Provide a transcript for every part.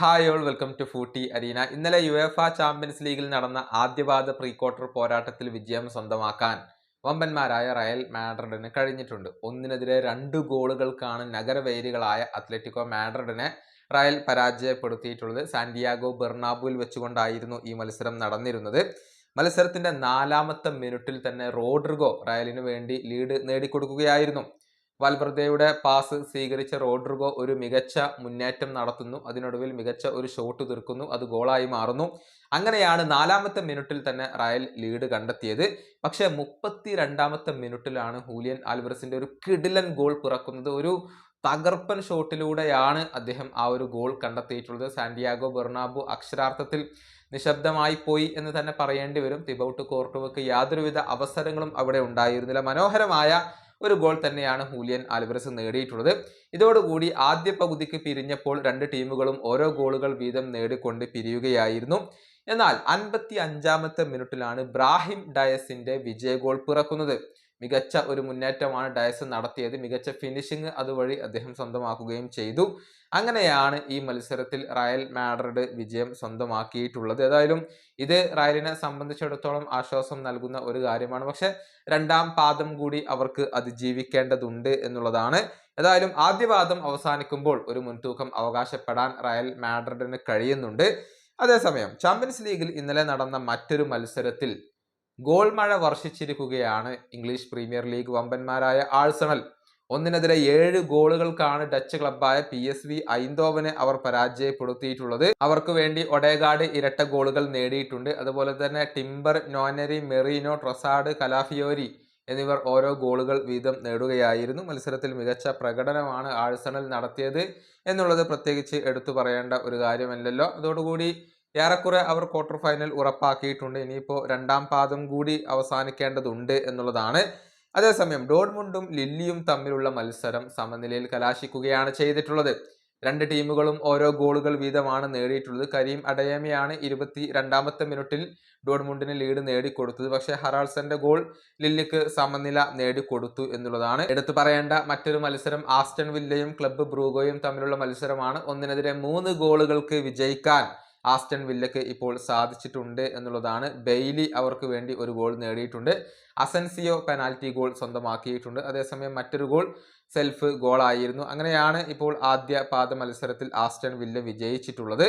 Hi all welcome to footy arena ഇന്നലെ UEFA champions ലീഗിൽ നടന്ന ആദ്യപാദ പ്രീ ക്വാർട്ടർ പോരാട്ടത്തിൽ വിജയം സ്വന്തമാക്കാൻ വമ്പന്മാരായ റയൽ മാഡ്രിഡിന് കഴിഞ്ഞിട്ടുണ്ട്. ഒന്നിനെതിരെ രണ്ട് ഗോളുകൾക്കാണ് നഗരവേരികളായ അത്ലറ്റിക്കോ മാഡ്രിഡിനെ റയൽ പരാജയപ്പെടുത്തിയിട്ടുള്ളത്. സാന്റിയാഗോ ബെർണാബുവിൽ വെച്ചുകൊണ്ടായിരുന്നു ഈ മത്സരം നടന്നിരുന്നത്. മത്സരത്തിന്റെ നാലാമത്തെ മിനിറ്റിൽ തന്നെ റോഡ്രിഗോ റയലിന് വേണ്ടി ലീഡ് നേടിക്കൊടുക്കുകയായിരുന്നു. വാൽവർദ്ധയുടെ പാസ് സ്വീകരിച്ച റോഡ്രിഗോ ഒരു മികച്ച മുന്നേറ്റം നടത്തുന്നു. അതിനൊടുവിൽ മികച്ച ഒരു ഷോട്ട് തീർക്കുന്നു. അത് ഗോളായി മാറുന്നു. അങ്ങനെയാണ് നാലാമത്തെ മിനിറ്റിൽ തന്നെ റയൽ ലീഡ് കണ്ടെത്തിയത്. പക്ഷേ മുപ്പത്തി രണ്ടാമത്തെ മിനിറ്റിലാണ് ഹൂലിയൻ ആൽവറസിന്റെ ഒരു കിടിലൻ ഗോൾ പിറക്കുന്നത്. ഒരു തകർപ്പൻ ഷോട്ടിലൂടെയാണ് അദ്ദേഹം ആ ഒരു ഗോൾ കണ്ടെത്തിയിട്ടുള്ളത്. സാന്റിയാഗോ ബെർണാബു അക്ഷരാർത്ഥത്തിൽ നിശബ്ദമായി പോയി എന്ന് തന്നെ പറയേണ്ടി വരും. തിബൌട്ട് കോർട്ടുവക്ക് യാതൊരുവിധ അവസരങ്ങളും അവിടെ ഉണ്ടായിരുന്നില്ല. മനോഹരമായ ഒരു ഗോൾ തന്നെയാണ് ഹൂലിയൻ ആൽവറസ് നേടിയിട്ടുള്ളത്. ഇതോടുകൂടി ആദ്യ പകുതിക്ക് പിരിഞ്ഞപ്പോൾ രണ്ട് ടീമുകളും ഓരോ ഗോളുകൾ വീതം നേടിക്കൊണ്ട് പിരിയുകയായിരുന്നു. എന്നാൽ അൻപത്തി അഞ്ചാമത്തെ മിനിറ്റിലാണ് ബ്രാഹിം ഡയസിന്റെ വിജയ ഗോൾ പിറക്കുന്നത്. മികച്ച ഒരു മുന്നേറ്റമാണ് ഡയസൺ നടത്തിയത്. മികച്ച ഫിനിഷിംഗ് അതുവഴി അദ്ദേഹം സ്വന്തമാക്കുകയും ചെയ്തു. അങ്ങനെയാണ് ഈ മത്സരത്തിൽ റയൽ മാഡ്രിഡ് വിജയം സ്വന്തമാക്കിയിട്ടുള്ളത്. ഏതായാലും ഇത് റയലിനെ സംബന്ധിച്ചിടത്തോളം ആശ്വാസം നൽകുന്ന ഒരു കാര്യമാണ്. പക്ഷെ രണ്ടാം പാദം കൂടി അവർക്ക് അതിജീവിക്കേണ്ടതുണ്ട് എന്നുള്ളതാണ്. ഏതായാലും ആദ്യ പാദം അവസാനിക്കുമ്പോൾ ഒരു മുൻതൂക്കം അവകാശപ്പെടാൻ റയൽ മാഡ്രിഡിന് കഴിയുന്നുണ്ട്. അതേസമയം ചാമ്പ്യൻസ് ലീഗിൽ ഇന്നലെ നടന്ന മറ്റൊരു മത്സരത്തിൽ ഗോൾ മഴ വർഷിച്ചിരിക്കുകയാണ് ഇംഗ്ലീഷ് പ്രീമിയർ ലീഗ് വമ്പന്മാരായ ആഴ്സണൽ. ഒന്നിനെതിരെ ഏഴ് ഗോളുകൾക്കാണ് ഡച്ച് ക്ലബായ പി എസ് വി ഐന്തോവനെ അവർ പരാജയപ്പെടുത്തിയിട്ടുള്ളത്. അവർക്ക് വേണ്ടി ഒഡേഗാഡ് ഇരട്ട ഗോളുകൾ നേടിയിട്ടുണ്ട്. അതുപോലെ തന്നെ Timber Nwaneri Merino Trossard Calafiori എന്നിവർ ഓരോ ഗോളുകൾ വീതം നേടുകയായിരുന്നു. മത്സരത്തിൽ മികച്ച പ്രകടനമാണ് ആഴ്സണൽ നടത്തിയത് എന്നുള്ളത് പ്രത്യേകിച്ച് എടുത്തു പറയേണ്ട ഒരു കാര്യമല്ലല്ലോ. അതോടുകൂടി ഏറെക്കുറെ അവർ ക്വാർട്ടർ ഫൈനൽ ഉറപ്പാക്കിയിട്ടുണ്ട്. ഇനിയിപ്പോൾ രണ്ടാം പാദം കൂടി അവസാനിക്കേണ്ടതുണ്ട് എന്നുള്ളതാണ്. അതേസമയം ഡോഡ്മുണ്ടും ലില്ലിയും തമ്മിലുള്ള മത്സരം സമനിലയിൽ കലാശിക്കുകയാണ് ചെയ്തിട്ടുള്ളത്. രണ്ട് ടീമുകളും ഓരോ ഗോളുകൾ വീതമാണ് നേടിയിട്ടുള്ളത്. കരീം അടയമയാണ് ഇരുപത്തി രണ്ടാമത്തെ മിനിറ്റിൽ ഡോഡ്മുണ്ടിന് ലീഡ് നേടിക്കൊടുത്തത്. പക്ഷേ ഹറാൾസന്റെ ഗോൾ ലില്ലിക്ക് സമനില നേടിക്കൊടുത്തു എന്നുള്ളതാണ്. എടുത്തു പറയേണ്ട മറ്റൊരു മത്സരം ആസ്റ്റൺ വില്ലയും ക്ലബ്ബ് ബ്രൂഗോയും തമ്മിലുള്ള മത്സരമാണ്. ഒന്നിനെതിരെ മൂന്ന് ഗോളുകൾക്ക് വിജയിക്കാൻ ആസ്റ്റൺ വില്ലയ്ക്ക് ഇപ്പോൾ സാധിച്ചിട്ടുണ്ട് എന്നുള്ളതാണ്. ബെയ്ലി അവർക്ക് വേണ്ടി ഒരു ഗോൾ നേടിയിട്ടുണ്ട്. അസൻസിയോ പെനാൽറ്റി ഗോൾ സ്വന്തമാക്കിയിട്ടുണ്ട്. അതേസമയം മറ്റൊരു ഗോൾ സെൽഫ് ഗോളായിരുന്നു. അങ്ങനെയാണ് ഇപ്പോൾ ആദ്യ പാദ മത്സരത്തിൽ ആസ്റ്റൺ വില്ല വിജയിച്ചിട്ടുള്ളത്.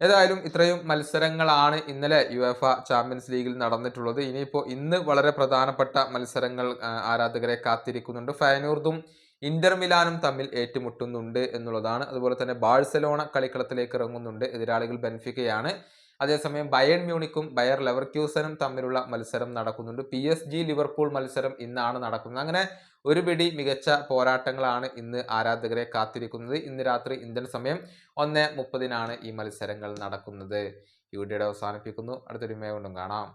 ഏതായാലും ഇത്രയും മത്സരങ്ങളാണ് ഇന്നലെ യു എഫ ചാമ്പ്യൻസ് ലീഗിൽ നടന്നിട്ടുള്ളത്. ഇനിയിപ്പോൾ ഇന്ന് വളരെ പ്രധാനപ്പെട്ട മത്സരങ്ങൾ ആരാധകരെ കാത്തിരിക്കുന്നുണ്ട്. ഫയനൂർദും ഇന്റർ മിലാനും തമ്മിൽ ഏറ്റുമുട്ടുന്നുണ്ട് എന്നുള്ളതാണ്. അതുപോലെ തന്നെ ബാഴ്സലോണ കളിക്കളത്തിലേക്ക് ഇറങ്ങുന്നുണ്ട്. എതിരാളികൾ ബെൻഫിക്കയാണ്. അതേസമയം ബയൺ മ്യൂണിക്കും ബയർ ലെവർക്യൂസനും തമ്മിലുള്ള മത്സരം നടക്കുന്നുണ്ട്. പി എസ് ജി ലിവർപൂൾ മത്സരം ഇന്നാണ് നടക്കുന്നത്. അങ്ങനെ ഒരു പിടി മികച്ച പോരാട്ടങ്ങളാണ് ഇന്ന് ആരാധകരെ കാത്തിരിക്കുന്നത്. ഇന്ന് രാത്രി ഇന്ത്യൻ സമയം ഒന്ന് മുപ്പതിനാണ് ഈ മത്സരങ്ങൾ നടക്കുന്നത്. ഈ വീഡിയോയുടെ അവസാനിപ്പിക്കുന്നു. അടുത്തൊരു മേ കൊണ്ടും കാണാം.